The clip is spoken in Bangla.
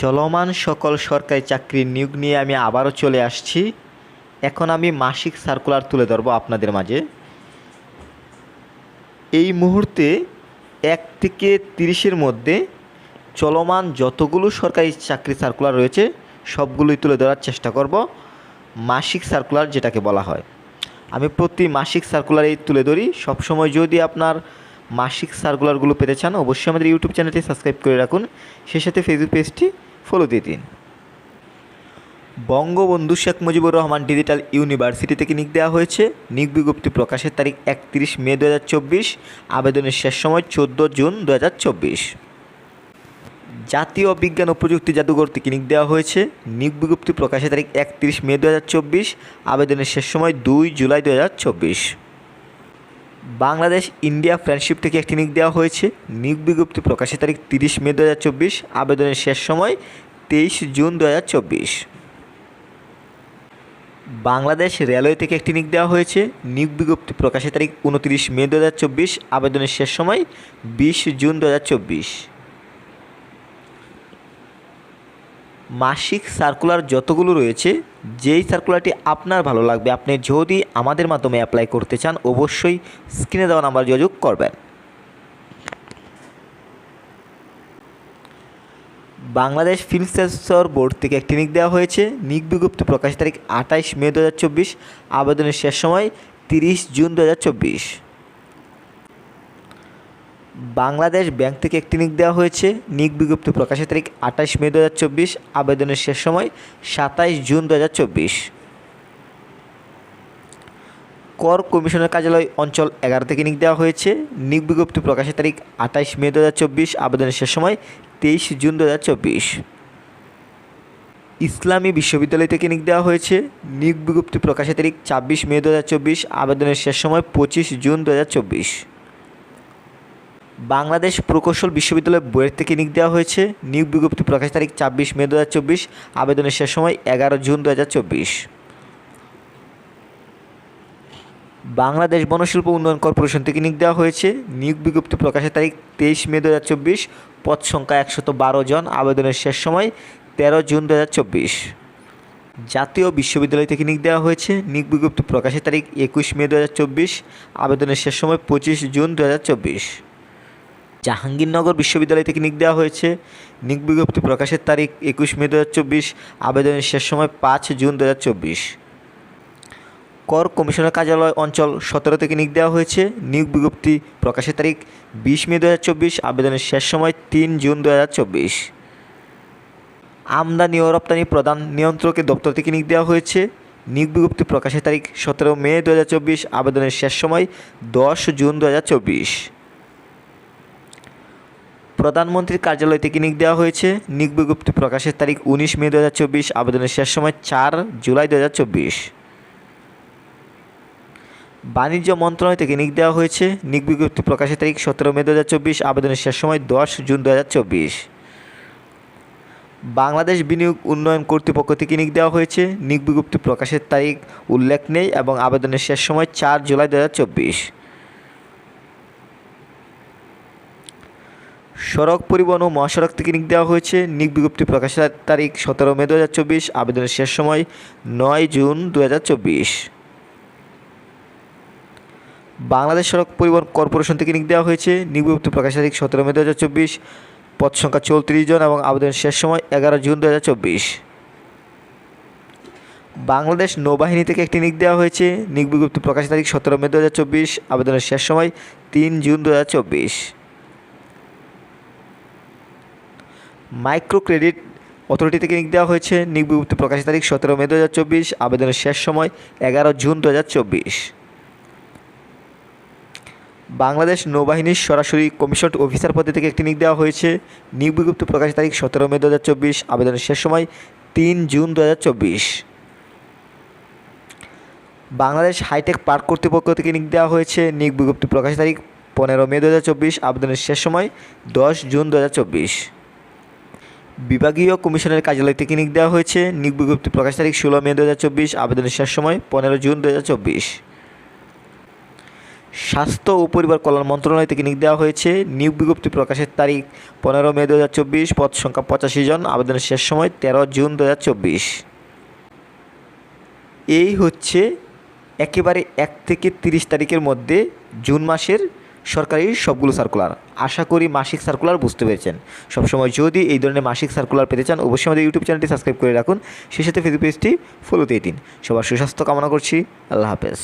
চলমান সকল সরকারি চাকরির নিয়োগ নিয়ে আমি আবারও চলে আসছি। এখন আমি মাসিক সার্কুলার তুলে ধরবো আপনাদের মাঝে। এই মুহূর্তে এক থেকে তিরিশের মধ্যে চলমান যতগুলো সরকারি চাকরি সার্কুলার রয়েছে, সবগুলোই তুলে ধরার চেষ্টা করব। মাসিক সার্কুলার যেটাকে বলা হয়। আমি প্রতি মাসিক সার্কুলারেই তুলে ধরি। সবসময় যদি আপনার মাসিক সার্কুলারগুলো পেতে চান, অবশ্যই আমাদের ইউটিউব চ্যানেলটি সাবস্ক্রাইব করে রাখুন। সেই সাথে ফেসবুক পেজটি ফলো দিন বঙ্গবন্ধু শেখ মুজিবুর রহমান ডিজিটাল ইউনিভার্সিটি থেকে নিক দেওয়া হয়েছে। নিক বিজ্ঞপ্তি প্রকাশের তারিখ একত্রিশ মে দু হাজার চব্বিশ, আবেদনের শেষ সময় চোদ্দ জুন দু হাজার চব্বিশ। জাতীয় বিজ্ঞান ও প্রযুক্তি জাদুঘর থেকে নিক দেওয়া হয়েছে। নিক বিজ্ঞপ্তি প্রকাশের তারিখ একত্রিশ মে দু হাজার চব্বিশ, আবেদনের শেষ সময় দুই জুলাই দু হাজার চব্বিশ। বাংলাদেশ ইন্ডিয়া ফ্রেন্ডশিপ থেকে একটি নিক দেওয়া হয়েছে। নিক বিজ্ঞপ্তি প্রকাশের তারিখ তিরিশ মে দু হাজার চব্বিশ। আবেদনের শেষ সময় তেইশ জুন দু হাজার চব্বিশ। বাংলাদেশ রেলওয়ে থেকে একটি নিক দেওয়া হয়েছে। নিয়োগ বিজ্ঞপ্তি প্রকাশের তারিখ উনত্রিশ মে দু হাজার চব্বিশ। আবেদনের শেষ সময় বিশ জুন দু হাজার চব্বিশ। মাসিক সার্কুলার যতগুলো রয়েছে, যেই সার্কুলারটি আপনার ভালো লাগবে, আপনি যদি আমাদের মাধ্যমে অ্যাপ্লাই করতে চান, অবশ্যই স্ক্রিনে দেওয়া নাম্বার যোগাযোগ করবেন। বাংলাদেশ ফিল্ম সেন্সর বোর্ড থেকে একটি নিক দেওয়া হয়েছে। নিক বিজ্ঞপ্তি প্রকাশ তারিখ আঠাইশ মে দু হাজার চব্বিশ। আবেদনের শেষ সময় তিরিশ জুন দু হাজার চব্বিশ। বাংলাদেশ ব্যাংক থেকে একটি নিক দেওয়া হয়েছে। নিক বিজ্ঞপ্তি প্রকাশের তারিখ আঠাশ মে দু হাজার চব্বিশ, আবেদনের শেষ সময় সাতাইশ জুন দু হাজার চব্বিশ। কর কমিশনের কার্যালয় অঞ্চল এগারো থেকে নিক দেওয়া হয়েছে। নিক বিজ্ঞপ্তি প্রকাশের তারিখ আঠাইশ মে দু হাজার চব্বিশ, আবেদনের শেষ সময় তেইশ জুন দু হাজার চব্বিশ। ইসলামী বিশ্ববিদ্যালয় থেকে নিক দেওয়া হয়েছে। নিক বিজ্ঞপ্তি প্রকাশের তারিখ ছাব্বিশ মে দু হাজার চব্বিশ, আবেদনের শেষ সময় পঁচিশ জুন দু হাজার চব্বিশ। বাংলাদেশ প্রকৌশল বিশ্ববিদ্যালয় বইয়ের থেকে নিক দেওয়া হয়েছে। নিয়োগ বিজ্ঞপ্তি প্রকাশ তারিখ ছাব্বিশ মে দু হাজার চব্বিশ। আবেদনের শেষ সময় এগারো জুন দু হাজার চব্বিশ। বাংলাদেশ বনশিল্প উন্নয়ন কর্পোরেশন থেকে নিয়োগ দেওয়া হয়েছে। নিয়োগ বিজ্ঞপ্তি প্রকাশের তারিখ তেইশ মে দু পদ সংখ্যা একশত বারো জন। আবেদনের শেষ সময় তেরো জুন দু হাজার চব্বিশ। জাতীয় বিশ্ববিদ্যালয় থেকে নিয়োগ দেওয়া হয়েছে। নিয়োগ বিজ্ঞপ্তি প্রকাশের তারিখ একুশ মে দু হাজার চব্বিশ। আবেদনের শেষ সময় পঁচিশ জুন দু হাজার চব্বিশ। জাহাঙ্গীরনগর বিশ্ববিদ্যালয় থেকে নিক দেওয়া হয়েছে। নিক বিজ্ঞপ্তি প্রকাশের তারিখ একুশ মে দু হাজার চব্বিশ, আবেদনের শেষ সময় পাঁচ জুন দুহাজার চব্বিশ। কর কমিশনের কার্যালয় অঞ্চল সতেরো থেকে নিক দেওয়া হয়েছে। নিয়োগ বিজ্ঞপ্তি প্রকাশের তারিখ বিশ মে দু হাজার চব্বিশ, আবেদনের শেষ সময় তিন জুন দুহাজার চব্বিশ। আমদানি ও রপ্তানি প্রদান নিয়ন্ত্রকের দপ্তর থেকে নিক দেওয়া হয়েছে। নিয়োগ বিজ্ঞপ্তি প্রকাশের তারিখ সতেরো মে দু হাজার চব্বিশ, আবেদনের শেষ সময় দশ জুন দু হাজার চব্বিশ। প্রধানমন্ত্রীর কার্যালয় থেকে নিক দেওয়া হয়েছে। নিক বিজ্ঞপ্তি প্রকাশের তারিখ উনিশ মে দু হাজার চব্বিশ, আবেদনের শেষ সময় চার জুলাই দু হাজার চব্বিশ। বাণিজ্য মন্ত্রণালয় থেকে নিক দেওয়া হয়েছে। নিক বিজ্ঞপ্তি প্রকাশের তারিখ সতেরো মে দু হাজার চব্বিশ, আবেদনের শেষ সময় দশ জুন দু হাজার চব্বিশ। বাংলাদেশ বিনিয়োগ উন্নয়ন কর্তৃপক্ষ থেকে নিক দেওয়া হয়েছে। নিক বিজ্ঞপ্তি প্রকাশের তারিখ উল্লেখ নেই এবং আবেদনের শেষ সময় চার জুলাই দু হাজার চব্বিশ। সড়ক পরিবহন ও মহাসড়ক থেকে নিক দেওয়া হয়েছে। নিক বিজ্ঞপ্তি প্রকাশের তারিখ সতেরো মে দু হাজার চব্বিশ। আবেদনের শেষ সময় নয় জুন দু হাজার চব্বিশ। বাংলাদেশ সড়ক পরিবহন কর্পোরেশন থেকে নিক দেওয়া হয়েছে। নিক বিজ্ঞপ্তি প্রকাশের তারিখ সতেরো মে দু পদ সংখ্যা চৌত্রিশ জন এবং আবেদনের শেষ সময় এগারো জুন দু হাজার চব্বিশ। বাংলাদেশ নৌবাহিনী থেকে একটি নিক দেওয়া হয়েছে। নিক বিজ্ঞপ্তি প্রকাশের তারিখ সতেরো মে দু হাজার চব্বিশ। আবেদনের শেষ সময় তিন জুন দু হাজার চব্বিশ। মাইক্রো ক্রেডিট অথরিটি থেকে নিক দেওয়া হয়েছে। নিক বিভক্তি প্রকাশের তারিখ সতেরো মে দু হাজার চব্বিশ। আবেদনের শেষ সময় এগারো জুন দু হাজার চব্বিশ। বাংলাদেশ নৌবাহিনীর সরাসরি কমিশন অফিসার পদে থেকে একটি নিক দেওয়া হয়েছে। নিক বিজ্ঞপ্তি প্রকাশের তারিখ সতেরো মে দু হাজার চব্বিশ। আবেদনের শেষ সময় তিন জুন দু হাজার চব্বিশ। বাংলাদেশ হাইটেক পার্ক কর্তৃপক্ষ থেকে নিক দেওয়া হয়েছে। নিক বিজ্ঞপ্তি প্রকাশের তারিখ পনেরো মে দু হাজার চব্বিশ। আবেদনের শেষ সময় দশ জুন দু হাজার চব্বিশ। বিভাগীয় কমিশনের কার্যালয় থেকে নিক দেওয়া হয়েছে। নিক বিজ্ঞপ্তি প্রকাশ তারিখ ষোলো মে দু হাজার চব্বিশ, আবেদনের শেষ সময় পনেরো জুন দু হাজার চব্বিশ। স্বাস্থ্য ও পরিবার কল্যাণ মন্ত্রণালয় থেকে নিয়োগ দেওয়া হয়েছে। নিয়োগ বিজ্ঞপ্তি প্রকাশের তারিখ পনেরো মে দু হাজার চব্বিশ, পদ সংখ্যা পঁচাশি জন, আবেদনের শেষ সময় তেরো জুন দু হাজার চব্বিশ। এই হচ্ছে একেবারে এক থেকে তিরিশ তারিখের মধ্যে জুন মাসের সরকারি সবগুলো সার্কুলার আশা করি মাসিক সার্কুলার বুঝতে পেরেছেন। সবসময় যদি এই ধরনের মাসিক সার্কুলার পেতে চান, অবশ্যই আমাদের ইউটিউব চ্যানেলটি সাবস্ক্রাইব করে রাখুন। সেই সাথে ফেসবুক পেজটি ফলো দিয়ে দিন। সবার সুস্বাস্থ্য কামনা করছি। আল্লাহ হাফেজ।